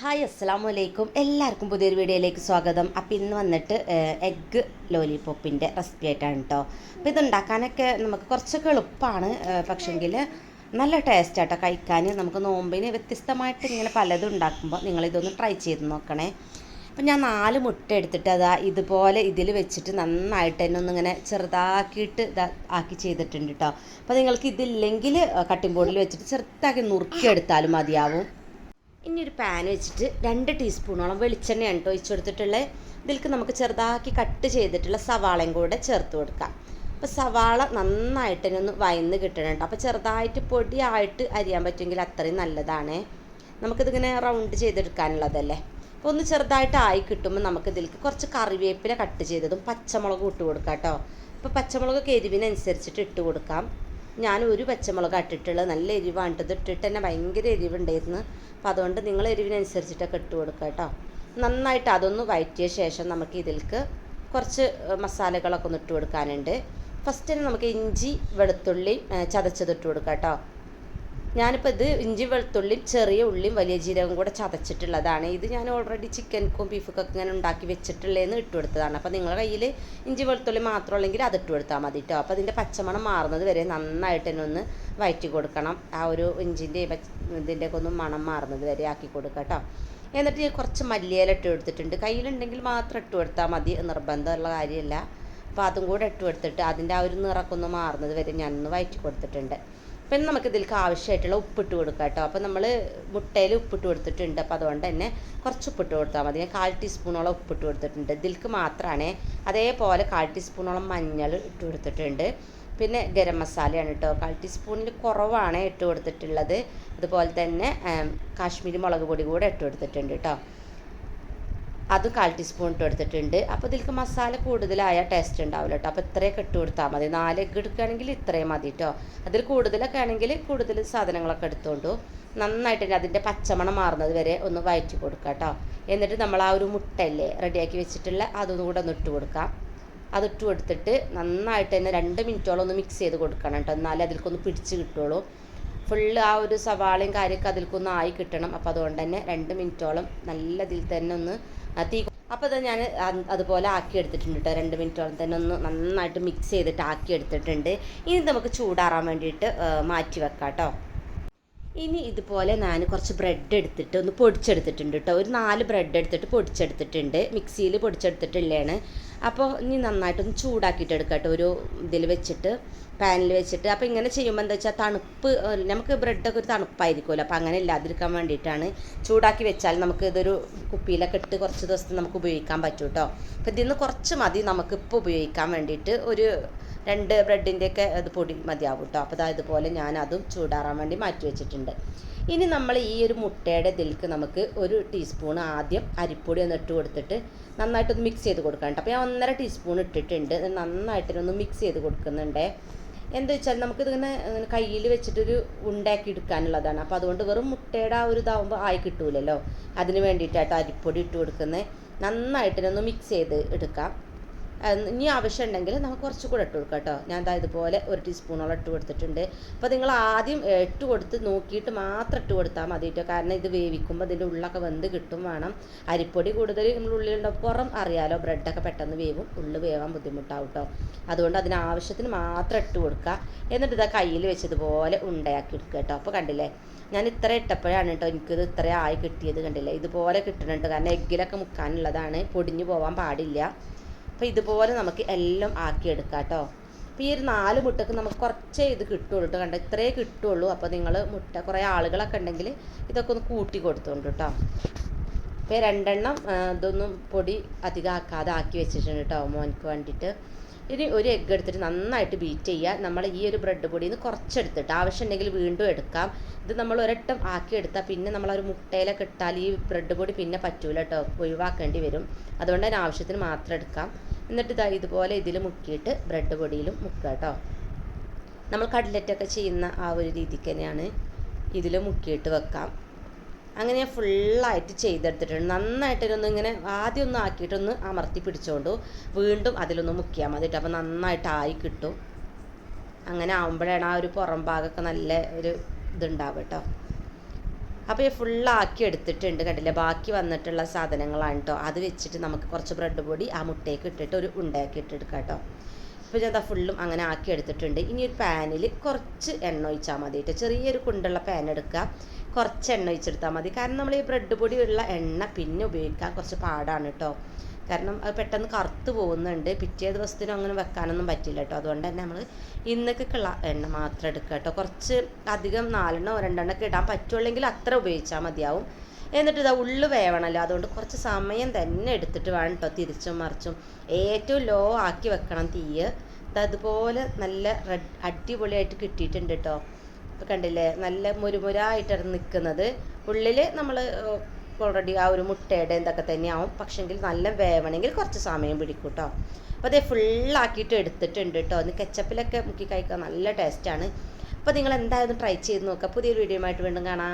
Hi അസ്സാം വലൈക്കും എല്ലാവർക്കും പുതിയൊരു വീഡിയോയിലേക്ക് സ്വാഗതം. അപ്പോൾ ഇന്ന് വന്നിട്ട് എഗ്ഗ് ലോലിപോപ്പിന്റെ റെസിപ്പി ആയിട്ടാണ് കേട്ടോ അപ്പോൾ ഇത് ഉണ്ടാക്കാനൊക്കെ നമുക്ക് കുറച്ചൊക്കെ എളുപ്പമാണ് പക്ഷെങ്കിൽ നല്ല ടേസ്റ്റ് ആട്ടോ കഴിക്കാൻ നമുക്ക് നോമ്പിന് വ്യത്യസ്തമായിട്ട് ഇങ്ങനെ പലതും ഉണ്ടാക്കുമ്പോൾ നിങ്ങളിതൊന്ന് ട്രൈ ചെയ്ത് നോക്കണേ. അപ്പം ഞാൻ നാല് മുട്ട എടുത്തിട്ട് അതാ ഇതുപോലെ ഇതിൽ വെച്ചിട്ട് നന്നായിട്ട് തന്നെ ഒന്നിങ്ങനെ ചെറുതാക്കിയിട്ട് ഇതാ ആക്കി ചെയ്തിട്ടുണ്ട് കേട്ടോ അപ്പോൾ നിങ്ങൾക്ക് ഇതില്ലെങ്കിൽ കട്ടിംഗ് ബോർഡിൽ വെച്ചിട്ട് ചെറുതാക്കി നുറുക്കിയെടുത്താലും മതിയാവും. ഇനി ഒരു പാൻ വെച്ചിട്ട് രണ്ട് ടീസ്പൂണോളം വെളിച്ചെണ്ണയാണ് കേട്ടോ ഒഴിച്ചു കൊടുത്തിട്ടുള്ളത് ഇതിലേക്ക് നമുക്ക് ചെറുതാക്കി കട്ട് ചെയ്തിട്ടുള്ള സവാളയും കൂടെ ചേർത്ത് കൊടുക്കാം. അപ്പോൾ സവാള നന്നായിട്ട് ഒന്ന് വയന്ന് കിട്ടണം കേട്ടോ അപ്പോൾ ചെറുതായിട്ട് പൊടിയായിട്ട് അരിയാൻ പറ്റുമെങ്കിൽ അത്രയും നല്ലതാണ്. നമുക്കിതിങ്ങനെ റൗണ്ട് ചെയ്തെടുക്കാനുള്ളതല്ലേ. അപ്പോൾ ഒന്ന് ചെറുതായിട്ട് ആയി കിട്ടുമ്പോൾ നമുക്ക് ഇതിലേക്ക് കുറച്ച് കറിവേപ്പില കട്ട് ചെയ്തതും പച്ചമുളകും ഇട്ട് കൊടുക്കാം കേട്ടോ അപ്പോൾ പച്ചമുളകൊക്കെ എരിവിനനുസരിച്ചിട്ട് ഇട്ട് കൊടുക്കാം. ഞാൻ ഒരു പച്ചമുളക് ഇട്ടിട്ടുള്ളത് നല്ല എരിവാണ് ഇട്ടത് ഇട്ടിട്ട് തന്നെ ഭയങ്കര എരിവുണ്ടായിരുന്നു. അപ്പം അതുകൊണ്ട് നിങ്ങൾ എരിവിനനുസരിച്ചിട്ടൊക്കെ ഇട്ട് കൊടുക്കുക കേട്ടോ. നന്നായിട്ട് അതൊന്ന് വഴറ്റിയ ശേഷം നമുക്ക് ഇതിൽക്ക് കുറച്ച് മസാലകളൊക്കെ ഒന്ന് ഇട്ട് കൊടുക്കാനുണ്ട്. ഫസ്റ്റ് തന്നെ നമുക്ക് ഇഞ്ചി വെളുത്തുള്ളി ചതച്ചത് ഇട്ട് കൊടുക്കാം കേട്ടോ. ഞാനിപ്പോൾ ഇത് ഇഞ്ചി വെളുത്തുള്ളിയും ചെറിയ ഉള്ളിയും വലിയ ജീരകം കൂടെ ചതച്ചിട്ടുള്ളതാണ്. ഇത് ഞാൻ ഓൾറെഡി ചിക്കൻക്കും ബീഫൊക്കെ ഇങ്ങനെ ഉണ്ടാക്കി വെച്ചിട്ടുള്ളതെന്ന് ഇട്ട് കൊടുത്തതാണ്. അപ്പോൾ നിങ്ങളുടെ കയ്യിൽ ഇഞ്ചി വെളുത്തുള്ളി മാത്രമുള്ളെങ്കിൽ അത് ഇട്ട് കൊടുത്താൽ മതി കേട്ടോ അപ്പോൾ അതിന്റെ പച്ചമണം മാറുന്നത് വരെ നന്നായിട്ട് തന്നെ ഒന്ന് വയറ്റി കൊടുക്കണം. ആ ഒരു ഇഞ്ചിന്റെ ഇതിന്റെ ഒക്കെ ഒന്ന് മണം മാറുന്നത് വരെ ആക്കി കൊടുക്കുക കേട്ടോ എന്നിട്ട് കുറച്ച് മല്ലിയില ഇട്ട് കൊടുത്തിട്ടുണ്ട്. കയ്യിലുണ്ടെങ്കിൽ മാത്രം ഇട്ട് കൊടുത്താൽ മതി നിർബന്ധമുള്ള കാര്യമല്ല. അപ്പോൾ അതും കൂടെ ഇട്ട് കൊടുത്തിട്ട് അതിന്റെ ആ ഒരു നിറക്കൊന്ന് മാറുന്നത് വരെ ഞാനൊന്ന് വയറ്റി കൊടുത്തിട്ടുണ്ട്. പിന്നെ നമുക്ക് ഇതിലേക്ക് ആവശ്യമായിട്ടുള്ള ഉപ്പിട്ട് കൊടുക്കാം കേട്ടോ. അപ്പോൾ നമ്മൾ മുട്ടയിൽ ഉപ്പിട്ട് കൊടുത്തിട്ടുണ്ട്. അപ്പോൾ അതുകൊണ്ട് തന്നെ കുറച്ച് ഉപ്പിട്ട് കൊടുത്താൽ മതി. ഞാൻ കാൽ ടീസ്പൂണോളം ഉപ്പിട്ട് കൊടുത്തിട്ടുണ്ട്. ഇതിലേക്ക് മാത്രമാണ് അതേപോലെ കാൽ ടീസ്പൂണോളം മഞ്ഞൾ ഇട്ട് കൊടുത്തിട്ടുണ്ട്. പിന്നെ ഗരം മസാലയാണ് കേട്ടോ. കാൽ ടീസ്പൂണിൽ കുറവാണ് ഇട്ട് കൊടുത്തിട്ടുള്ളത്. അതുപോലെ തന്നെ കാശ്മീരി മുളക് പൊടി കൂടെ ഇട്ട് കൊടുത്തിട്ടുണ്ട് കേട്ടോ. അത് കാൽ ടീസ്പൂൺ ഇട്ട് എടുത്തിട്ടുണ്ട് അപ്പോൾ ഇതിലേക്ക് മസാല കൂടുതലായ ടേസ്റ്റ് ഉണ്ടാവില്ല കേട്ടോ അപ്പോൾ ഇത്രയൊക്കെ ഇട്ട് കൊടുത്താൽ മതി. നാല് എഗ്ഗ് എടുക്കുകയാണെങ്കിൽ ഇത്രയും മതി കേട്ടോ അതിൽ കൂടുതലൊക്കെ ആണെങ്കിൽ കൂടുതൽ സാധനങ്ങളൊക്കെ എടുത്തുകൊണ്ടു നന്നായിട്ട് അതിന്റെ പച്ചമണം മാറുന്നത് വരെ ഒന്ന് വയറ്റി കൊടുക്കുക കേട്ടോ എന്നിട്ട് നമ്മൾ ആ ഒരു മുട്ടയല്ലേ റെഡിയാക്കി വെച്ചിട്ടുള്ള അതൊന്നും കൂടെ ഒന്ന് ഇട്ട് കൊടുക്കാം. അതിട്ട് കൊടുത്തിട്ട് നന്നായിട്ട് തന്നെ രണ്ട് മിനിറ്റോളം ഒന്ന് മിക്സ് ചെയ്ത് കൊടുക്കണം കേട്ടോ എന്നാലേ അതിൽക്കൊന്ന് പിടിച്ച് കിട്ടുള്ളൂ. ഫുള്ള് ആ ഒരു സവാളയും കാര്യമൊക്കെ അതിൽക്കൊന്ന് ആയി കിട്ടണം. അപ്പോൾ അതുകൊണ്ട് തന്നെ രണ്ട് മിനിറ്റോളം നല്ല ഇതിൽ തന്നെ ഒന്ന് തീ അപ്പോൾ അത് ഞാൻ അതുപോലെ ആക്കി എടുത്തിട്ടുണ്ട് കേട്ടോ രണ്ട് മിനിറ്റോളം തന്നെ ഒന്ന് നന്നായിട്ട് മിക്സ് ചെയ്തിട്ട് ആക്കി എടുത്തിട്ടുണ്ട്. ഇനി നമുക്ക് ചൂടാറാൻ വേണ്ടിയിട്ട് മാറ്റി വെക്കാം കേട്ടോ ഇനി ഇതുപോലെ ഞാൻ കുറച്ച് ബ്രെഡ് എടുത്തിട്ട് ഒന്ന് പൊടിച്ചെടുത്തിട്ടുണ്ട് കേട്ടോ ഒരു നാല് ബ്രെഡ് എടുത്തിട്ട് പൊടിച്ചെടുത്തിട്ടുണ്ട്. മിക്സിയിൽ പൊടിച്ചെടുത്തിട്ടുള്ളതാണ്. അപ്പോൾ ഇനി നന്നായിട്ടൊന്ന് ചൂടാക്കിയിട്ട് എടുക്കാം കേട്ടോ ഒരു ഇതിൽ വെച്ചിട്ട് പാനിൽ വെച്ചിട്ട്. അപ്പോൾ ഇങ്ങനെ ചെയ്യുമ്പോൾ എന്താ വെച്ചാൽ തണുപ്പ് നമുക്ക് ബ്രെഡൊക്കെ ഒരു തണുപ്പായിരിക്കുമല്ലോ. അപ്പോൾ അങ്ങനെ ഇല്ലാതിരിക്കാൻ വേണ്ടിയിട്ടാണ് ചൂടാക്കി വെച്ചാൽ നമുക്ക് ഇതൊരു കുപ്പിയിലൊക്കെ ഇട്ട് കുറച്ച് ദിവസത്തെ നമുക്ക് ഉപയോഗിക്കാൻ പറ്റും കേട്ടോ അപ്പോൾ ഇതിൽ നിന്ന് കുറച്ച് മതി നമുക്കിപ്പോൾ ഉപയോഗിക്കാൻ വേണ്ടിയിട്ട്. ഒരു രണ്ട് ബ്രെഡിന്റെയൊക്കെ അത് പൊടി മതിയാവും കേട്ടോ അപ്പോൾ ഇതുപോലെ ഞാൻ അതും ചൂടാറാൻ വേണ്ടി മാറ്റി വെച്ചിട്ടുണ്ട്. ഇനി നമ്മൾ ഈ ഒരു മുട്ടയുടെ ഇതിലേക്ക് നമുക്ക് ഒരു ടീസ്പൂൺ ആദ്യം അരിപ്പൊടി ഒന്ന് ഇട്ട് കൊടുത്തിട്ട് നന്നായിട്ടൊന്ന് മിക്സ് ചെയ്ത് കൊടുക്കാനുണ്ട്. അപ്പോൾ ഞാൻ ഒന്നര ടീസ്പൂൺ ഇട്ടിട്ടുണ്ട്. നന്നായിട്ടൊന്ന് മിക്സ് ചെയ്ത് കൊടുക്കുന്നുണ്ട്. എന്താ വെച്ചാൽ നമുക്കിതിങ്ങനെ കയ്യിൽ വെച്ചിട്ടൊരു ഉണ്ടാക്കി എടുക്കാനുള്ളതാണ്. അപ്പോൾ അതുകൊണ്ട് വെറും മുട്ടയുടെ ആ ഒരു ഇതാവുമ്പോൾ ആയി കിട്ടൂലല്ലോ. അതിന് വേണ്ടിയിട്ടായിട്ട് അരിപ്പൊടി ഇട്ട് കൊടുക്കുന്നത് നന്നായിട്ടിനൊന്ന് മിക്സ് ചെയ്ത് എടുക്കാം. ഇനി ആവശ്യം ഉണ്ടെങ്കിൽ നമുക്ക് കുറച്ച് കൂടെ ഇട്ട് കൊടുക്കാം കേട്ടോ. ഞാൻ എന്താ ഇതുപോലെ ഒരു ടീസ്പൂണോളം ഇട്ട് കൊടുത്തിട്ടുണ്ട്. അപ്പോൾ നിങ്ങൾ ആദ്യം ഇട്ട് കൊടുത്ത് നോക്കിയിട്ട് മാത്രം ഇട്ട് കൊടുത്താൽ മതി കേട്ടോ. കാരണം ഇത് വേവിക്കുമ്പോൾ ഇതിന്റെ ഉള്ളൊക്കെ വെന്ത് കിട്ടും വേണം. അരിപ്പൊടി കൂടുതൽ നമ്മൾ ഉള്ളിലുണ്ടോ പുറം അറിയാലോ ബ്രെഡൊക്കെ പെട്ടെന്ന് വേവും ഉള്ളു വേവാൻ ബുദ്ധിമുട്ടാവും കേട്ടോ. അതുകൊണ്ട് അതിന് ആവശ്യത്തിന് മാത്രം ഇട്ട് കൊടുക്കുക. എന്നിട്ട് ഇതാ കയ്യിൽ വെച്ചതുപോലെ ഉണ്ടയാക്കി എടുക്കുക കേട്ടോ. അപ്പോൾ കണ്ടില്ലേ? ഞാൻ ഇത്ര ഇട്ടപ്പോഴാണ് കേട്ടോ എനിക്കിത് ഇത്ര ആയി കിട്ടിയത് കണ്ടില്ലേ? ഇതുപോലെ കിട്ടുന്നുണ്ട് കാരണം എഗ്ഗിലൊക്കെ മുക്കാനുള്ളതാണ്. പൊടിഞ്ഞു പോകാൻ പാടില്ല. അപ്പോൾ ഇതുപോലെ നമുക്ക് എല്ലാം ആക്കിയെടുക്കാം കേട്ടോ അപ്പോൾ ഈ ഒരു നാല് മുട്ടക്ക് നമുക്ക് കുറച്ചേ ഇത് കിട്ടുള്ളൂ കേട്ടോ കണ്ട? ഇത്രേ കിട്ടുള്ളൂ. അപ്പോൾ നിങ്ങൾ മുട്ട കുറേ ആളുകളൊക്കെ ഉണ്ടെങ്കിൽ ഇതൊക്കെ ഒന്ന് കൂട്ടി കൊടുത്തോണ്ട് കേട്ടോ അപ്പോൾ രണ്ടെണ്ണം ഇതൊന്നും പൊടി അധികം ആക്കാതെ ആക്കി വെച്ചിട്ടുണ്ട് കേട്ടോ മോൻക്ക് വേണ്ടിയിട്ട്. ഇനി ഒരു എഗ്ഗ് എടുത്തിട്ട് നന്നായിട്ട് ബീറ്റ് ചെയ്യുക. നമ്മൾ ഈ ഒരു ബ്രെഡ് പൊടിയിൽ നിന്ന് കുറച്ചെടുത്തിട്ട് ആവശ്യമുണ്ടെങ്കിൽ വീണ്ടും എടുക്കാം. ഇത് നമ്മൾ ഒരട്ടം ആക്കി എടുത്താൽ പിന്നെ നമ്മൾ ഒരു മുട്ടയിലൊക്കെ ഇട്ടാൽ ഈ ബ്രെഡ് പൊടി പിന്നെ പറ്റൂല കേട്ടോ ഒഴിവാക്കേണ്ടി വരും. അതുകൊണ്ട് തന്നെ ആവശ്യത്തിന് മാത്രം എടുക്കാം. എന്നിട്ട് ഇതാ ഇതുപോലെ ഇതിൽ മുക്കിയിട്ട് ബ്രെഡ് പൊടിയിലും മുക്കുക കേട്ടോ നമ്മൾ കട്ലറ്റൊക്കെ ചെയ്യുന്ന ആ ഒരു രീതിക്ക് തന്നെയാണ് ഇതിൽ മുക്കിയിട്ട് വെക്കാം. അങ്ങനെ ഞാൻ ഫുള്ളായിട്ട് ചെയ്തെടുത്തിട്ടുണ്ട്. നന്നായിട്ട് ഒന്ന് ഇങ്ങനെ ആദ്യം ഒന്ന് ആക്കിയിട്ടൊന്ന് അമർത്തി പിടിച്ചോണ്ടു. വീണ്ടും അതിലൊന്ന് മുക്കിയാൽ മതി കേട്ടോ അപ്പോൾ നന്നായിട്ട് ആയി കിട്ടും. അങ്ങനെ ആകുമ്പോഴാണ് ആ ഒരു പുറം ഭാഗമൊക്കെ നല്ല ഒരു ഇതുണ്ടാവുക കേട്ടോ അപ്പോൾ ഈ ഫുള്ളാക്കി എടുത്തിട്ടുണ്ട് കണ്ടില്ലേ? ബാക്കി വന്നിട്ടുള്ള സാധനങ്ങളാണ് കേട്ടോ അത് വെച്ചിട്ട് നമുക്ക് കുറച്ച് ബ്രെഡ് പൊടി ആ മുട്ടയ്ക്ക് ഇട്ടിട്ട് ഒരു ഉണ്ടയാക്കി ഇട്ടെടുക്കാം കേട്ടോ ഇപ്പോൾ ഞാൻ ഫുള്ളും അങ്ങനെ ആക്കി എടുത്തിട്ടുണ്ട്. ഇനി ഒരു പാനിൽ കുറച്ച് എണ്ണ ഒഴിച്ചാൽ മതി കേട്ടോ ചെറിയൊരു കുണ്ടുള്ള പാൻ എടുക്കുക. കുറച്ച് എണ്ണ ഒഴിച്ചെടുത്താൽ മതി. കാരണം നമ്മൾ ഈ ബ്രെഡ് പൊടി ഉള്ള എണ്ണ പിന്നെ ഉപയോഗിക്കാൻ കുറച്ച് പാടാണ് കേട്ടോ കാരണം അത് പെട്ടെന്ന് കറുത്ത് പോകുന്നുണ്ട്. പിറ്റേ ദിവസത്തിനും അങ്ങനെ വെക്കാനൊന്നും പറ്റില്ല കേട്ടോ അതുകൊണ്ട് തന്നെ നമ്മൾ ഇന്നൊക്കെയുള്ള എണ്ണ മാത്രം എടുക്കുക കേട്ടോ കുറച്ച് അധികം നാലെണ്ണോ രണ്ടെണ്ണോ ഒക്കെ ഇടാൻ പറ്റുള്ളെങ്കിൽ അത്ര ഉപയോഗിച്ചാൽ മതിയാവും. എന്നിട്ട് ഇതാ ഉള്ളു വേവണമല്ലോ അതുകൊണ്ട് കുറച്ച് സമയം തന്നെ എടുത്തിട്ട് വേണം കേട്ടോ തിരിച്ചും മറിച്ചും. ഏറ്റവും ലോ ആക്കി വെക്കണം തീയ്. ഇത് അതുപോലെ നല്ല റെഡ് അടിപൊളിയായിട്ട് കിട്ടിയിട്ടുണ്ട് കേട്ടോ കണ്ടില്ലേ നല്ല മുരുമുരായിട്ടാണ് നിൽക്കുന്നത് ഉള്ളിൽ നമ്മൾ ഓൾറെഡി ആ ഒരു മുട്ടയുടെ എന്തൊക്കെ തന്നെയാവും. പക്ഷെങ്കിൽ നല്ല വേവണമെങ്കിൽ കുറച്ച് സമയം പിടിക്കും കേട്ടോ അപ്പോൾ അതേ ഫുള്ളാക്കിയിട്ട് എടുത്തിട്ടുണ്ട് കേട്ടോ ഒന്ന് കെച്ചപ്പിലൊക്കെ മുക്കി കഴിക്കാൻ നല്ല ടേസ്റ്റാണ് അപ്പോൾ നിങ്ങൾ എന്തായാലും ട്രൈ ചെയ്ത് നോക്കുക പുതിയൊരു വീഡിയോ ആയിട്ട് വീണ്ടും കാണാം.